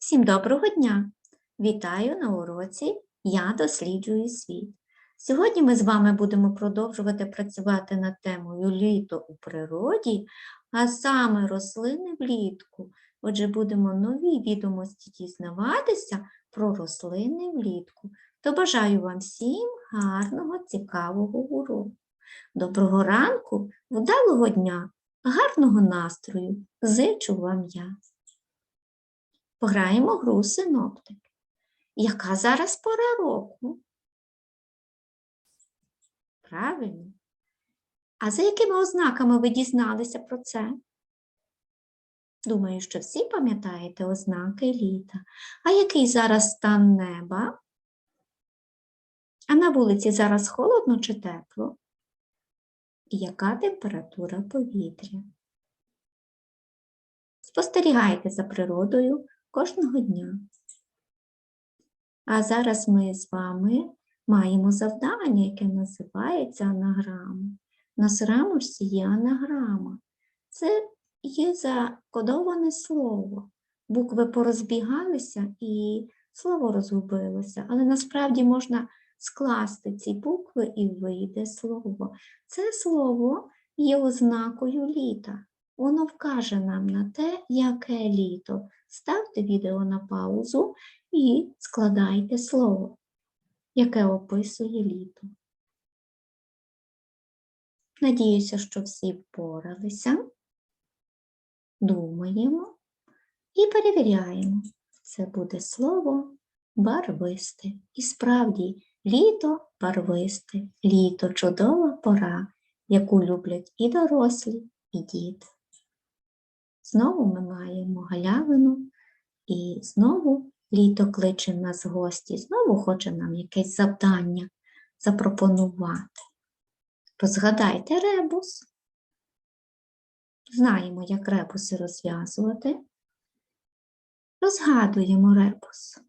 Всім доброго дня! Вітаю на уроці Я досліджую світ. Сьогодні ми з вами будемо продовжувати працювати над темою літо у природі, а саме рослини влітку. Отже, будемо нові відомості дізнаватися про рослини влітку. То бажаю вам всім гарного, цікавого уроку. Доброго ранку, вдалого дня, гарного настрою. Зичу вам я. Пограємо гру синоптик. Яка зараз пора року? Правильно. А за якими ознаками ви дізналися про це? Думаю, що всі пам'ятаєте ознаки літа. А який зараз стан неба? А на вулиці зараз холодно чи тепло? І яка температура повітря? Спостерігайте за природою кожного дня. А зараз ми з вами маємо завдання, яке називається анаграма. На рамочці є анаграма. Це є закодоване слово. Букви порозбігалися і слово розгубилося, але насправді можна скласти ці букви і вийде слово. Це слово є ознакою літа. Воно вкаже нам на те, яке літо. Ставте відео на паузу і складайте слово, яке описує літо. Надіюся, що всі впоралися. Думаємо і перевіряємо. Це буде слово барвисте. І справді, літо барвисте, літо чудова пора, яку люблять і дорослі, і діти. Знову ми маємо галявину, і знову літо кличе нас в гості, знову хоче нам якесь завдання запропонувати. Розгадайте ребус. Знаємо, як ребуси розв'язувати. Розгадуємо ребус.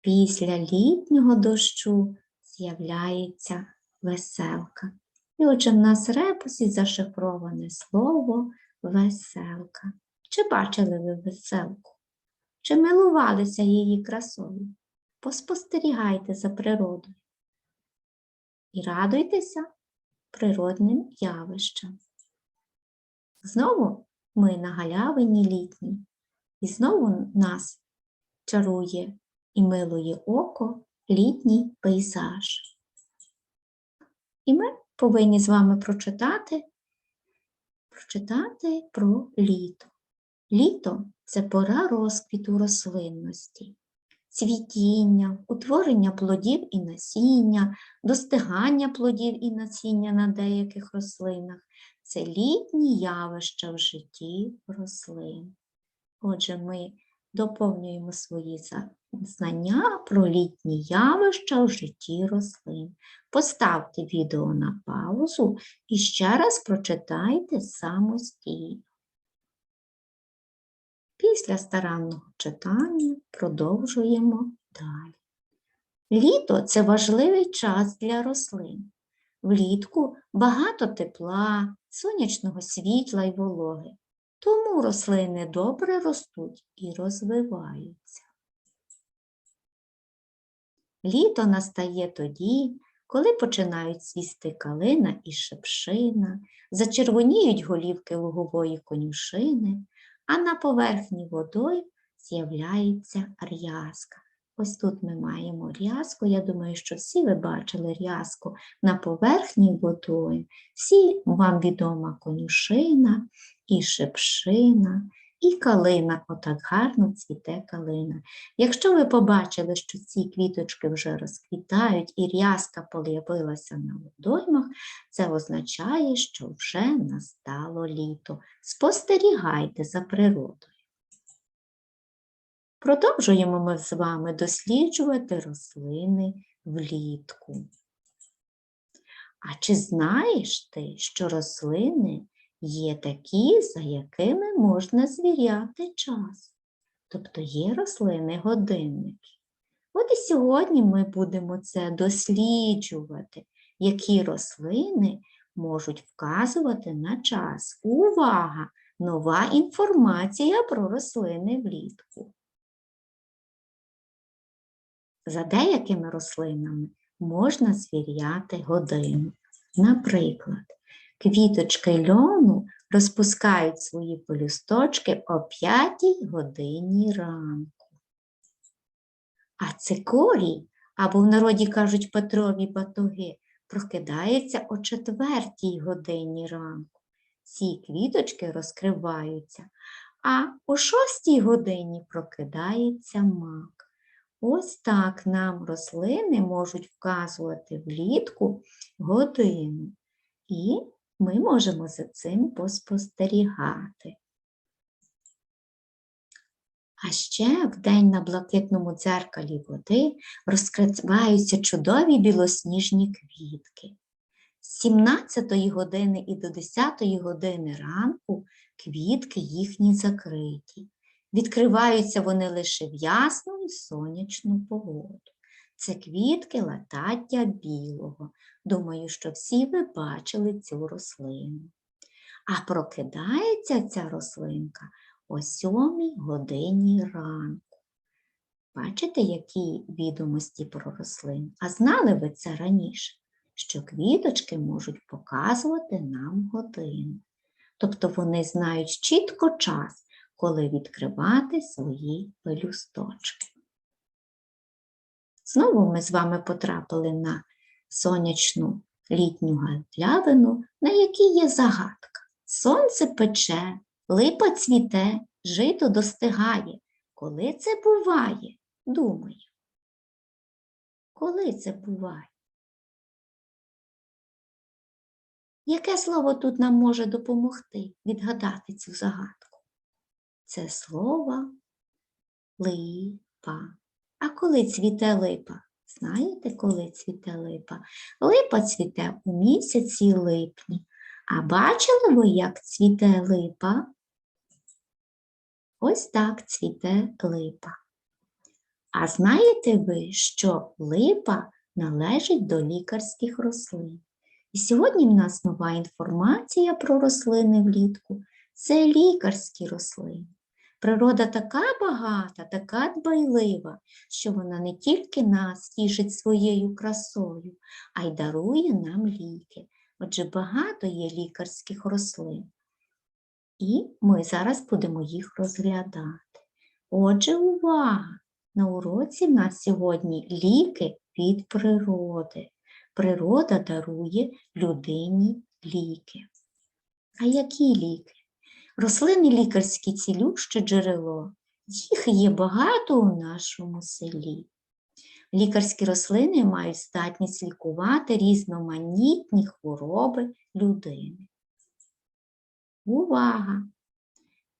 Після літнього дощу з'являється веселка. І отже, в нас в ребусі зашифроване слово веселка. Чи бачили ви веселку? Чи милувалися її красою? Поспостерігайте за природою і радуйтеся природним явищам. Знову ми на галявині літній, і знову нас чарує і милує око літній пейзаж. І ми повинні з вами прочитати прочитати про літо. Літо це пора розквіту рослинності, цвітіння, утворення плодів і насіння, достигання плодів і насіння на деяких рослинах це літні явища в житті рослин. Отже, ми доповнюємо свої знання про літні явища в житті рослин. Поставте відео на паузу і ще раз прочитайте самостійно. Після старанного читання продовжуємо далі. Літо це важливий час для рослин. Влітку багато тепла, сонячного світла й вологи. Тому рослини добре ростуть і розвиваються. Літо настає тоді, коли починають свісти калина і шепшина, зачервоніють голівки лугової конюшини, а на поверхні водою з'являється рязка. Ось тут ми маємо рязку. Я думаю, що всі ви бачили рязку на поверхні водою. Всі вам відома конюшина і шепшина, і калина, отак гарно цвіте калина. Якщо ви побачили, що ці квіточки вже розквітають і рязка появилася на водоймах, це означає, що вже настало літо. Спостерігайте за природою. Продовжуємо ми з вами досліджувати рослини влітку. А чи знаєш ти, що рослини є такі, за якими можна звіряти час? Тобто є рослини годинники. От і сьогодні ми будемо це досліджувати, які рослини можуть вказувати на час. Увага! Нова інформація про рослини влітку. За деякими рослинами можна звіряти годину. Наприклад, квіточки льону розпускають свої пелюсточки о 5 годині ранку. А цикорій, або в народі кажуть Петрові батуги, прокидається о 4 годині ранку. Ці квіточки розкриваються, а о 6 годині прокидається мак. Ось так нам рослини можуть вказувати влітку годину. І ми можемо за цим поспостерігати. А ще вдень на блакитному дзеркалі води розкриваються чудові білосніжні квітки. З 17 години і до 10 години ранку квітки їхні закриті. Відкриваються вони лише в ясну і сонячну погоду. Це квітки латаття білого. Думаю, що всі ви бачили цю рослину. А прокидається ця рослинка о 7 годині ранку. Бачите, які відомості про рослин? А знали ви це раніше, що квіточки можуть показувати нам годину. Тобто вони знають чітко час, коли відкривати свої пелюсточки. Знову ми з вами потрапили на сонячну літню галявину, на якій є загадка. Сонце пече, липа цвіте, жито достигає. Коли це буває? Думаю. Коли це буває? Яке слово тут нам може допомогти відгадати цю загадку? Це слово липа. А коли цвіте липа? Знаєте, коли цвіте липа? Липа цвіте у місяці липні. А бачили ви, як цвіте липа? Ось так цвіте липа. А знаєте ви, що липа належить до лікарських рослин? І сьогодні в нас нова інформація про рослини влітку. Це лікарські рослини. Природа така багата, така дбайлива, що вона не тільки нас тішить своєю красою, а й дарує нам ліки. Отже, багато є лікарських рослин. І ми зараз будемо їх розглядати. Отже, увага! На уроці в нас сьогодні ліки від природи. Природа дарує людині ліки. А які ліки? Рослини лікарські цілюще джерело. Їх є багато у нашому селі. Лікарські рослини мають здатність лікувати різноманітні хвороби людини. Увага!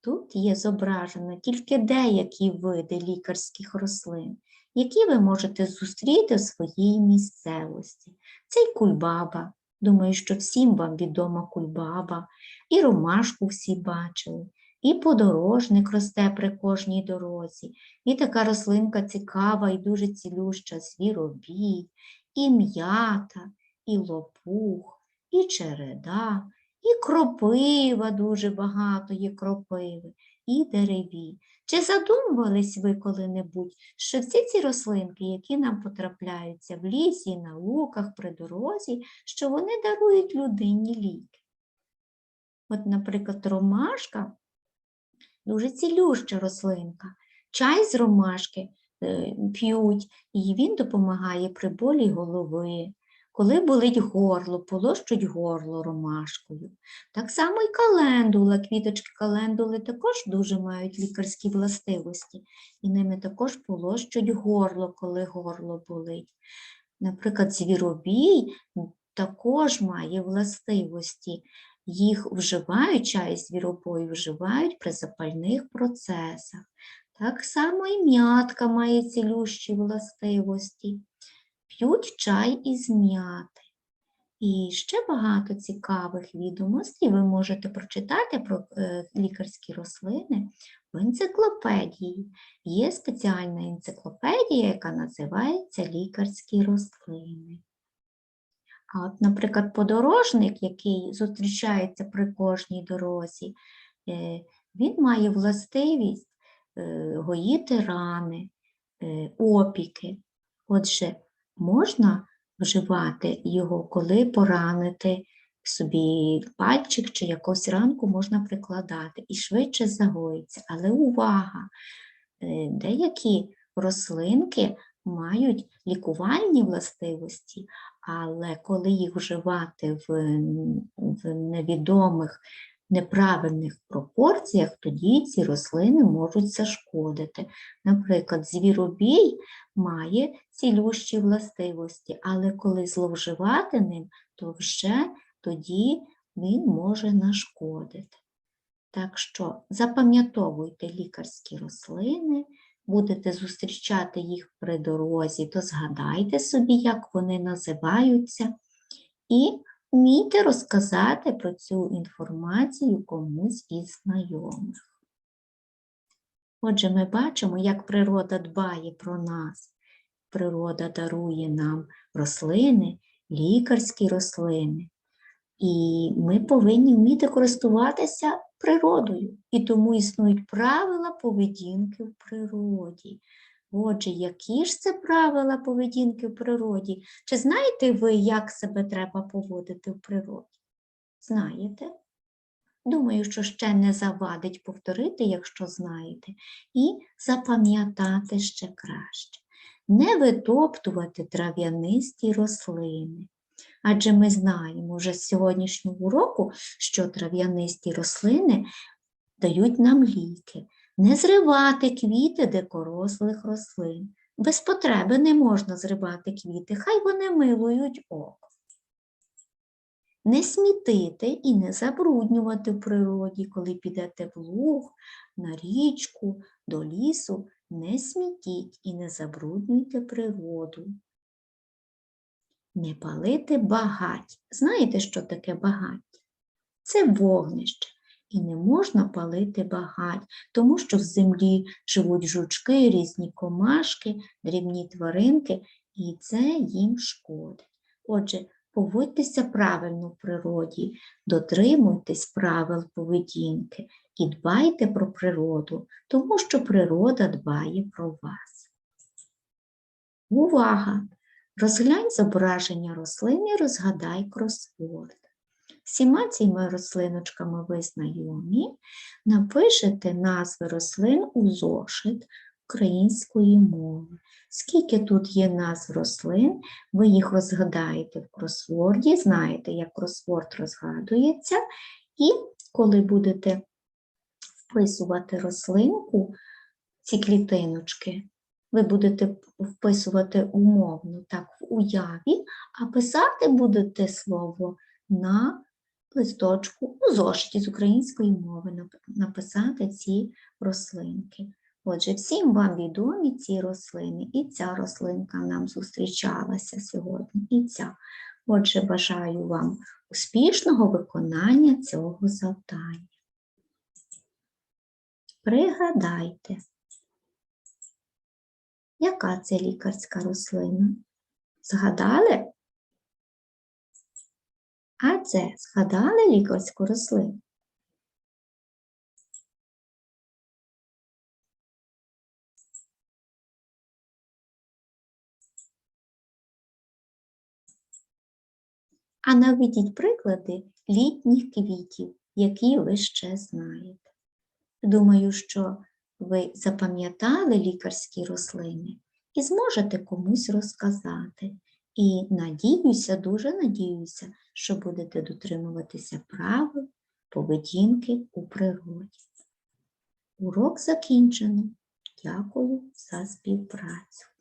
Тут є зображено тільки деякі види лікарських рослин, які ви можете зустріти в своїй місцевості. Це й кульбаба. Думаю, що всім вам відома кульбаба, і ромашку всі бачили, і подорожник росте при кожній дорозі, і така рослинка цікава і дуже цілюща звіробій, і м'ята, і лопух, і череда, і кропива дуже багато є кропиви, і дереві. Чи задумувались ви коли-небудь, що всі ці рослинки, які нам потрапляються в лісі, на луках, при дорозі, що вони дарують людині ліки? От, наприклад, ромашка дуже цілюща рослинка. Чай з ромашки е, п'ють, і він допомагає при болі голови. Коли болить горло, полощуть горло ромашкою. Так само і календула, квіточки календули також дуже мають лікарські властивості, і ними також полощуть горло, коли горло болить. Наприклад, звіробій також має властивості. Їх вживають, чай звіробою вживають при запальних процесах. Так само і м'ятка має цілющі властивості п'ють чай із м'яти. І ще багато цікавих відомостей ви можете прочитати про е, лікарські рослини в енциклопедії. Є спеціальна енциклопедія, яка називається Лікарські рослини. А от, наприклад, подорожник, який зустрічається при кожній дорозі, е, він має властивість е, гоїти рани, опіки. Отже, можна вживати його, коли поранити собі пальчик чи якусь ранку можна прикладати і швидше загоїться. Але увага! е, Деякі рослинки мають лікувальні властивості, але коли їх вживати в, в невідомих неправильних пропорціях, тоді ці рослини можуть зашкодити. Наприклад, звіробій має цілющі властивості, але коли зловживати ним, то вже тоді він може нашкодити. Так що запам'ятовуйте лікарські рослини, будете зустрічати їх при дорозі, то згадайте собі, як вони називаються, і вмійте розказати про цю інформацію комусь із знайомих. Отже, ми бачимо, як природа дбає про нас. Природа дарує нам рослини, лікарські рослини. І ми повинні вміти користуватися природою. І тому існують правила поведінки в природі. Отже, які ж це правила поведінки в природі? Чи знаєте ви, як себе треба поводити в природі? Знаєте? Думаю, що ще не завадить повторити, якщо знаєте, і запам'ятати ще краще. Не витоптувати трав'янисті рослини. Адже ми знаємо вже з сьогоднішнього уроку, що трав'янисті рослини дають нам ліки. Не зривати квіти дикорослих рослин. Без потреби не можна зривати квіти, хай вони милують око. Не смітити і не забруднювати в природі, коли підете в луг, на річку, до лісу, не смітіть і не забруднюйте природу. Не палити багать. Знаєте, що таке багаття? Це вогнище. І не можна палити багать, тому що в землі живуть жучки, різні комашки, дрібні тваринки, і це їм шкодить. Отже, поводьтеся правильно в природі, дотримуйтесь правил поведінки і дбайте про природу, тому що природа дбає про вас. Увага! Розглянь зображення рослин і розгадай кросворд. Всіма цими рослиночками ви знайомі. Напишете назви рослин у зошит української мови. Скільки тут є назв рослин, ви їх розгадаєте в кросворді, знаєте, як кросворд розгадується, і коли будете вписувати рослинку, ці клітиночки, ви будете вписувати умовно так в уяві, а писати будете слово на листочку у зошиті з української мови написати ці рослинки. Отже, всім вам відомі ці рослини, і ця рослинка нам зустрічалася сьогодні, і ця. Отже, бажаю вам успішного виконання цього завдання. Пригадайте, яка це лікарська рослина? Згадали? А це згадали лікарську рослину? А наведіть приклади літніх квітів, які ви ще знаєте. Думаю, що ви запам'ятали лікарські рослини і зможете комусь розказати. І надіюся, дуже надіюся, що будете дотримуватися правил поведінки у природі. Урок закінчено. Дякую за співпрацю.